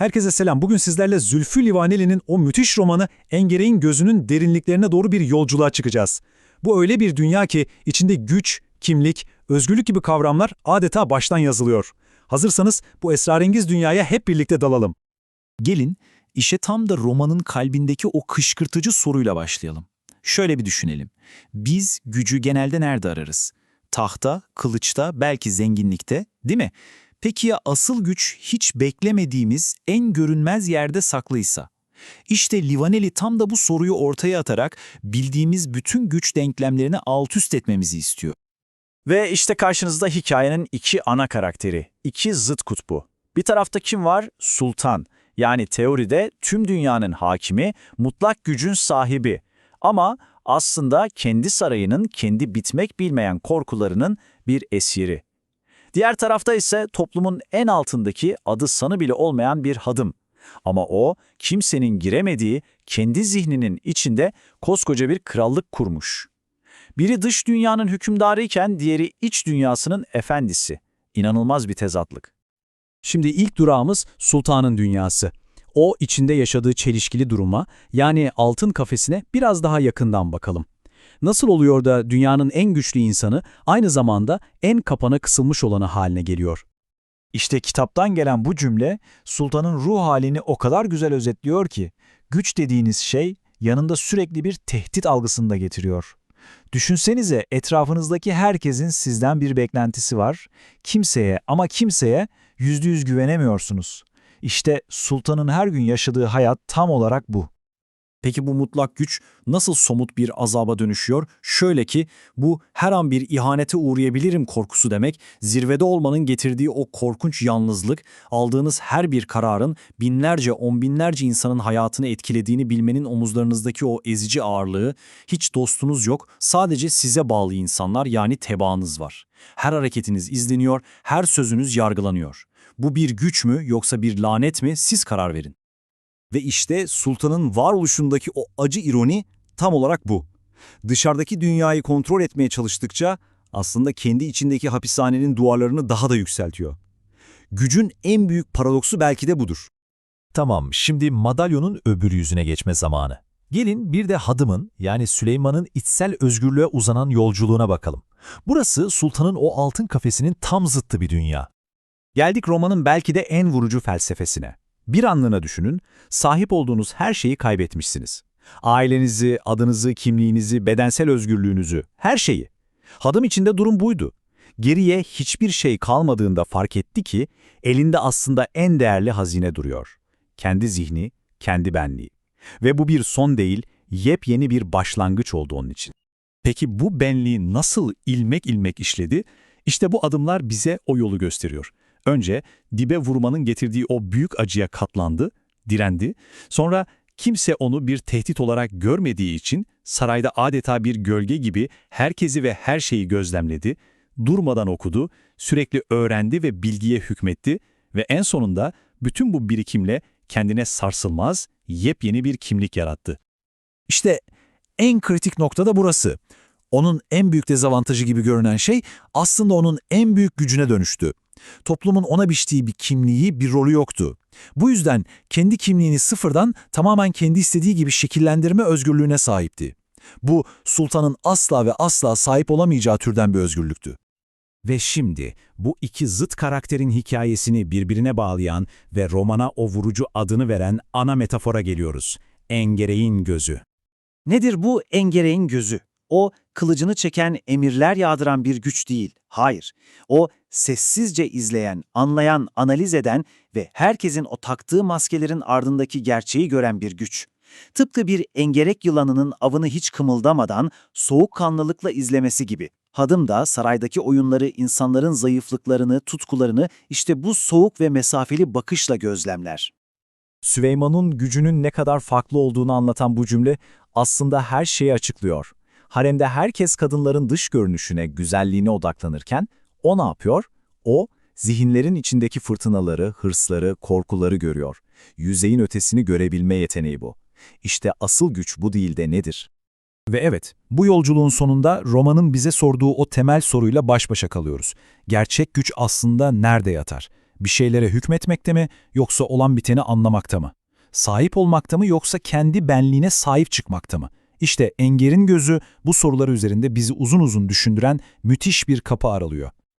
Herkese selam. Bugün sizlerle Zülfü Livaneli'nin o müthiş romanı Engereğin Gözü'nün derinliklerine doğru bir yolculuğa çıkacağız. Bu öyle bir dünya ki içinde güç, kimlik, özgürlük gibi kavramlar adeta baştan yazılıyor. Hazırsanız bu esrarengiz dünyaya hep birlikte dalalım. Gelin, işe tam da romanın kalbindeki o kışkırtıcı soruyla başlayalım. Şöyle bir düşünelim. Biz gücü genelde nerede ararız? Tahta, kılıçta, belki zenginlikte, değil mi? Peki ya asıl güç hiç beklemediğimiz en görünmez yerde saklıysa? İşte Livaneli tam da bu soruyu ortaya atarak bildiğimiz bütün güç denklemlerini alt üst etmemizi istiyor. Ve işte karşınızda hikayenin iki ana karakteri, iki zıt kutbu. Bir tarafta kim var? Sultan. Yani teoride tüm dünyanın hakimi, mutlak gücün sahibi. Ama aslında kendi sarayının kendi bitmek bilmeyen korkularının bir esiri. Diğer tarafta ise toplumun en altındaki adı sanı bile olmayan bir hadım. Ama o kimsenin giremediği kendi zihninin içinde koskoca bir krallık kurmuş. Biri dış dünyanın hükümdarı iken diğeri iç dünyasının efendisi. İnanılmaz bir tezatlık. Şimdi ilk durağımız Sultan'ın dünyası. O içinde yaşadığı çelişkili duruma yani altın kafesine biraz daha yakından bakalım. Nasıl oluyor da dünyanın en güçlü insanı aynı zamanda en kapana kısılmış olanı haline geliyor? İşte kitaptan gelen bu cümle sultanın ruh halini o kadar güzel özetliyor ki güç dediğiniz şey yanında sürekli bir tehdit algısını da getiriyor. Düşünsenize etrafınızdaki herkesin sizden bir beklentisi var. Kimseye ama kimseye yüzde yüz güvenemiyorsunuz. İşte sultanın her gün yaşadığı hayat tam olarak bu. Peki bu mutlak güç nasıl somut bir azaba dönüşüyor? Şöyle ki bu her an bir ihanete uğrayabilirim korkusu demek, zirvede olmanın getirdiği o korkunç yalnızlık, aldığınız her bir kararın binlerce, on binlerce insanın hayatını etkilediğini bilmenin omuzlarınızdaki o ezici ağırlığı, hiç dostunuz yok, sadece size bağlı insanlar yani tebaanız var. Her hareketiniz izleniyor, her sözünüz yargılanıyor. Bu bir güç mü yoksa bir lanet mi siz karar verin. Ve işte sultanın varoluşundaki o acı ironi tam olarak bu. Dışarıdaki dünyayı kontrol etmeye çalıştıkça aslında kendi içindeki hapishanenin duvarlarını daha da yükseltiyor. Gücün en büyük paradoksu belki de budur. Tamam, şimdi madalyonun öbür yüzüne geçme zamanı. Gelin bir de Hadım'ın yani Süleyman'ın içsel özgürlüğe uzanan yolculuğuna bakalım. Burası sultanın o altın kafesinin tam zıttı bir dünya. Geldik romanın belki de en vurucu felsefesine. Bir anlığına düşünün, sahip olduğunuz her şeyi kaybetmişsiniz. Ailenizi, adınızı, kimliğinizi, bedensel özgürlüğünüzü, her şeyi. Hadım içinde durum buydu. Geriye hiçbir şey kalmadığında fark etti ki elinde aslında en değerli hazine duruyor. Kendi zihni, kendi benliği. Ve bu bir son değil, yepyeni bir başlangıç oldu onun için. Peki bu benliği nasıl ilmek ilmek işledi? İşte bu adımlar bize o yolu gösteriyor. Önce dibe vurmanın getirdiği o büyük acıya katlandı, direndi. Sonra kimse onu bir tehdit olarak görmediği için sarayda adeta bir gölge gibi herkesi ve her şeyi gözlemledi, durmadan okudu, sürekli öğrendi ve bilgiye hükmetti ve en sonunda bütün bu birikimle kendine sarsılmaz, yepyeni bir kimlik yarattı. İşte en kritik nokta da burası. Onun en büyük dezavantajı gibi görünen şey aslında onun en büyük gücüne dönüştü. Toplumun ona biçtiği bir kimliği, bir rolü yoktu. Bu yüzden kendi kimliğini sıfırdan tamamen kendi istediği gibi şekillendirme özgürlüğüne sahipti. Bu sultanın asla ve asla sahip olamayacağı türden bir özgürlüktü. Ve şimdi bu iki zıt karakterin hikayesini birbirine bağlayan ve romana o vurucu adını veren ana metafora geliyoruz. Engereğin gözü. Nedir bu engereğin gözü? O kılıcını çeken emirler yağdıran bir güç değil. Hayır. O sessizce izleyen, anlayan, analiz eden ve herkesin o taktığı maskelerin ardındaki gerçeği gören bir güç. Tıpkı bir engerek yılanının avını hiç kımıldamadan soğukkanlılıkla izlemesi gibi. Hadım da saraydaki oyunları, insanların zayıflıklarını, tutkularını işte bu soğuk ve mesafeli bakışla gözlemler. Süleyman'ın gücünün ne kadar farklı olduğunu anlatan bu cümle aslında her şeyi açıklıyor. Haremde herkes kadınların dış görünüşüne, güzelliğine odaklanırken o ne yapıyor? O, zihinlerin içindeki fırtınaları, hırsları, korkuları görüyor. Yüzeyin ötesini görebilme yeteneği bu. İşte asıl güç bu değil de nedir? Ve evet, bu yolculuğun sonunda romanın bize sorduğu o temel soruyla baş başa kalıyoruz. Gerçek güç aslında nerede yatar? Bir şeylere hükmetmekte mi yoksa olan biteni anlamakta mı? Sahip olmakta mı yoksa kendi benliğine sahip çıkmakta mı? İşte Enger'in gözü bu sorular üzerinde bizi uzun uzun düşündüren müthiş bir kapı aralıyor.